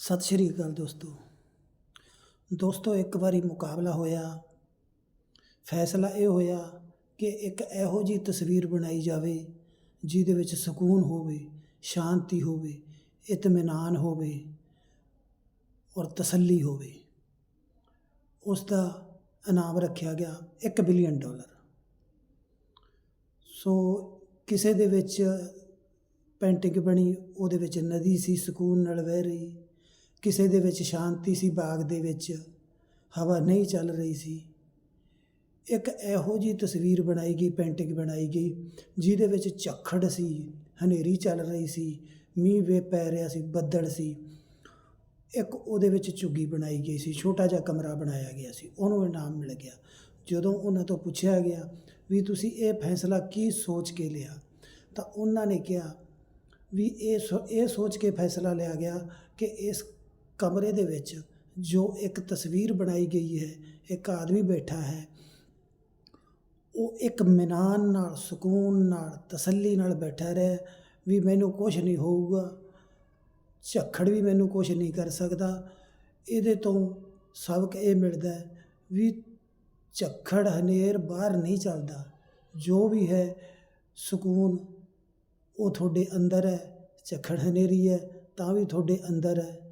ਸਤਿ ਸ਼੍ਰੀ ਅਕਾਲ ਦੋਸਤੋ। ਦੋਸਤੋ, ਇੱਕ ਵਾਰੀ ਮੁਕਾਬਲਾ ਹੋਇਆ। ਫੈਸਲਾ ਇਹ ਹੋਇਆ ਕਿ ਇੱਕ ਇਹੋ ਜਿਹੀ ਤਸਵੀਰ ਬਣਾਈ ਜਾਵੇ ਜਿਹਦੇ ਵਿੱਚ ਸਕੂਨ ਹੋਵੇ, ਸ਼ਾਂਤੀ ਹੋਵੇ, ਇਤਮਿਨਾਨ ਹੋਵੇ ਔਰ ਤਸੱਲੀ ਹੋਵੇ। ਉਸ ਦਾ ਇਨਾਮ ਰੱਖਿਆ ਗਿਆ 1 ਬਿਲੀਅਨ ਡਾਲਰ। ਸੋ ਕਿਸੇ ਦੇ ਵਿੱਚ ਪੇਂਟਿੰਗ ਬਣੀ, ਉਹਦੇ ਵਿੱਚ ਨਦੀ ਸੀ, ਸਕੂਨ ਨਾਲ ਵਹਿ ਰਹੀ। ਕਿਸੇ ਦੇ ਵਿੱਚ ਸ਼ਾਂਤੀ ਸੀ, ਬਾਗ ਦੇ ਵਿੱਚ ਹਵਾ ਨਹੀਂ ਚੱਲ ਰਹੀ ਸੀ। ਇੱਕ ਇਹੋ ਜੀ ਤਸਵੀਰ ਬਣਾਈ ਗਈ ਪੇਂਟਿੰਗ ਬਣਾਈ ਗਈ, ਜਿਹਦੇ ਵਿੱਚ ਝੱਖੜ ਸੀ, ਹਨੇਰੀ ਚੱਲ ਰਹੀ ਸੀ, ਮੀਂਹ ਵੇ ਪੈ ਰਿਹਾ ਸੀ, ਬੱਦਲ ਸੀ। ਇੱਕ ਉਹਦੇ ਵਿੱਚ ਝੁੱਗੀ ਬਣਾਈ ਗਈ ਸੀ, ਛੋਟਾ ਜਿਹਾ ਕਮਰਾ ਬਣਾਇਆ ਗਿਆ ਸੀ, ਉਹਨੂੰ ਇਨਾਮ ਮਿਲ ਗਿਆ। ਜਦੋਂ ਉਹਨਾਂ ਤੋਂ ਪੁੱਛਿਆ ਗਿਆ ਵੀ ਤੁਸੀਂ ਇਹ ਫੈਸਲਾ ਕੀ ਸੋਚ ਕੇ ਲਿਆ, ਤਾਂ ਉਹਨਾਂ ਨੇ ਕਿਹਾ ਵੀ ਇਹ ਸੋ- ਇਹ ਸੋਚ ਕੇ ਫੈਸਲਾ ਲਿਆ ਗਿਆ ਕਿ ਇਸ ਕਮਰੇ ਦੇ ਵਿੱਚ ਜੋ ਇੱਕ ਤਸਵੀਰ ਬਣਾਈ ਗਈ ਹੈ, ਇੱਕ ਆਦਮੀ ਬੈਠਾ ਹੈ, ਉਹ ਇੱਕ ਮਿਨਾਨ ਨਾਲ, ਸਕੂਨ ਨਾਲ, ਤਸੱਲੀ ਨਾਲ ਬੈਠਾ ਰਿਹਾ, ਵੀ ਮੈਨੂੰ ਕੁਝ ਨਹੀਂ ਹੋਊਗਾ, ਝੱਖੜ ਵੀ ਮੈਨੂੰ ਕੁਝ ਨਹੀਂ ਕਰ ਸਕਦਾ। ਇਹਦੇ ਤੋਂ ਸਬਕ ਇਹ ਮਿਲਦਾ ਵੀ ਝੱਖੜ, ਹਨੇਰ ਬਾਹਰ ਨਹੀਂ ਚੱਲਦਾ। ਜੋ ਵੀ ਹੈ, ਸਕੂਨ ਉਹ ਤੁਹਾਡੇ ਅੰਦਰ ਹੈ, ਝੱਖੜ, ਹਨੇਰੀ ਹੈ, ਤਾਂ ਵੀ ਤੁਹਾਡੇ ਅੰਦਰ ਹੈ।